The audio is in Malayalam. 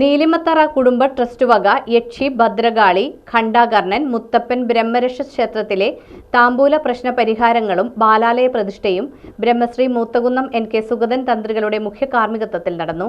നീലിമത്തറ കുടുംബ ട്രസ്റ്റ് വക യക്ഷി ഭദ്രകാളി ഖണ്ഡാകർണൻ മുത്തപ്പൻ ബ്രഹ്മരക്ഷ ക്ഷേത്രത്തിലെ താമ്പൂല പ്രശ്ന പരിഹാരങ്ങളും ബാലാലയ പ്രതിഷ്ഠയും ബ്രഹ്മശ്രീ മൂത്തകുന്നം എൻ കെ സുഗതൻ തന്ത്രികളുടെ മുഖ്യ കാർമ്മികത്വത്തിൽ നടന്നു.